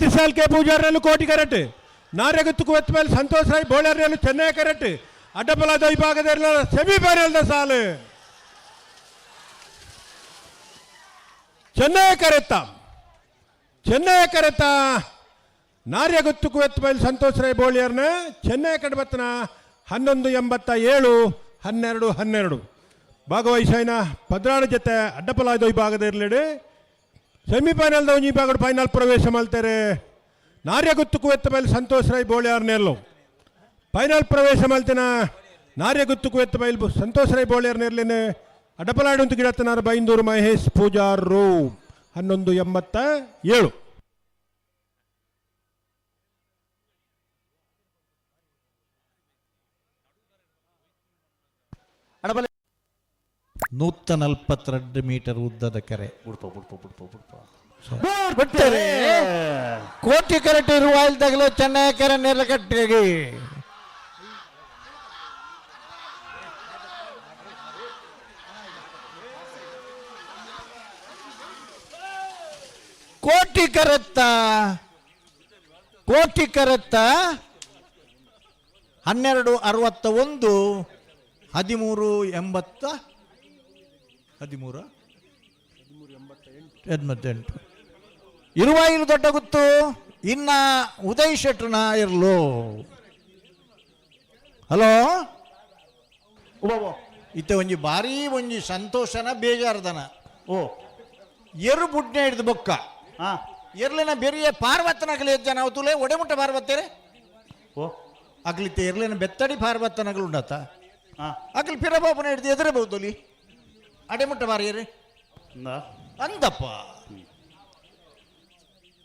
ತಿಸಾಲ್ K ಪೂಜಾರನು ಕೋಟಿ correct. ನಾರ್ಯಗುತ್ತುಕು ಎತ್ತ ಮೇಲೆ ಸಂತೋಷ್ ರಾಯ್ ಬೋಳಾರ್ಯನು ಚೆನ್ನೈ ಕರೆಟ್. ಅಡ್ಡಬಲ ದೈಭಾಗದ ಸೆಮಿಫೈನಲ್ದ ಸಾಲು. ಚೆನ್ನೈ ಕರೆತ್ತ ಚೆನ್ನೈ ಕರೆತ್ತ ನಾರ್ಯಗುತ್ತುಕು ಎತ್ತ ಮೇಲೆ ಸಂತೋಷ್ ರಾಯ್ ಬೋಳಿಯರ್ನ ಚೆನ್ನೈ ಕಡಬತ್ತನ ಹನ್ನೊಂದು ಎಂಬತ್ತ ಏಳು, ಹನ್ನೆರಡು ಹನ್ನೆರಡು. ಭಾಗವಹಿಸೈನ ಪದ್ರಾಡ ಜೊತೆ ಅಡ್ಡಪಲಾದ ವಿಭಾಗದಲ್ಲಿ ಸೆಮಿಫೈನಲ್ದ ಒಂಜಿ ವಿಭಾಗದ ಫೈನಲ್ ಪ್ರವೇಶ ಮಾಡ್ತಾರೆ. ನಾರ್ಯಗುತ್ತುಕು ಎತ್ತ ಮೇಲೆ ಸಂತೋಷ ರೈ ಬೋಳಿಯಾರ್ ನೆರಲು. ಫೈನಲ್ ಪ್ರವೇಶ ಮಾಡ್ತೇನ. ನಾರ್ಯಗುತ್ತುಕು ಎತ್ತ ಮೇಲೆ ಸಂತೋಷ್ ರೈ ಬೋಳಿಯಾರ್ ಅಡ್ಡಪಲಾಯ್ಡು ಗಿಡತ್ತನಾರ ಬೈಂದೂರು ಮಹೇಶ್ ಪೂಜಾರು. ಹನ್ನೊಂದು ಎಂಬತ್ತ ಏಳು. ಅಡಬಲೆ ನೂತ್ತ ನಲ್ವತ್ತೆರಡು ಮೀಟರ್ ಉದ್ದದ ಕೆರೆ. ಬಿಟ್ಟರೆ ಕೋಟಿ ಕರೆಟ್ ಇರುವ ಚೆನ್ನೈ ಕೆರೆ ನೆಲಕಟ್ಟಿಗೆ ಕೋಟಿ ಕರೆತ್ತ ಕೋಟಿ ಕರೆತ್ತ ಹನ್ನೆರಡು ಅರವತ್ತ ಒಂದು ಹದಿಮೂರು ಎಂಬತ್ತ ಹದಿಮೂರ? ಎಂಬತ್ತೆಂಟು. ಇರುವ ಇರು ದೊಡ್ಡ ಗುತ್ತು ಇನ್ನ ಉದಯ್ ಶೆಟ್ರನ ಇರ್ಲು. ಹಲೋ? ಇತ್ತೆ ಒಂಜಿ ಬಾರಿ ಒಂಜಿ ಸಂತೋಷನ ಬೇಜಾರದನ. ಓ. ಎರು ಬುಡ್ನೆ ಹಿಡಿದು ಬೊಕ್ಕ. ಹಾ. ಎರ್ಲಿನ ಬೆರಿಯ ಪಾರ್ವತನಗಲಿ ನಾವು ತುಲೆ ಒಡೆಮುಟ್ಟ ಪಾರ್ವತ್ತೇರೆ? ಓ. ಅಗ್ಲಿತ್ತೆ ಎರ್ಲಿನ ಬೆತ್ತಡಿ ಪಾರ್ವತನಗಳು ಉಂಡತ? ಹಾ. ಅಗ್ಲಿ ಪಿರಬಾಬುನ ಹಿಡಿದು ಎದುರಬಹುದು அடைமுட்ட வாரியர் அந்தப்பா.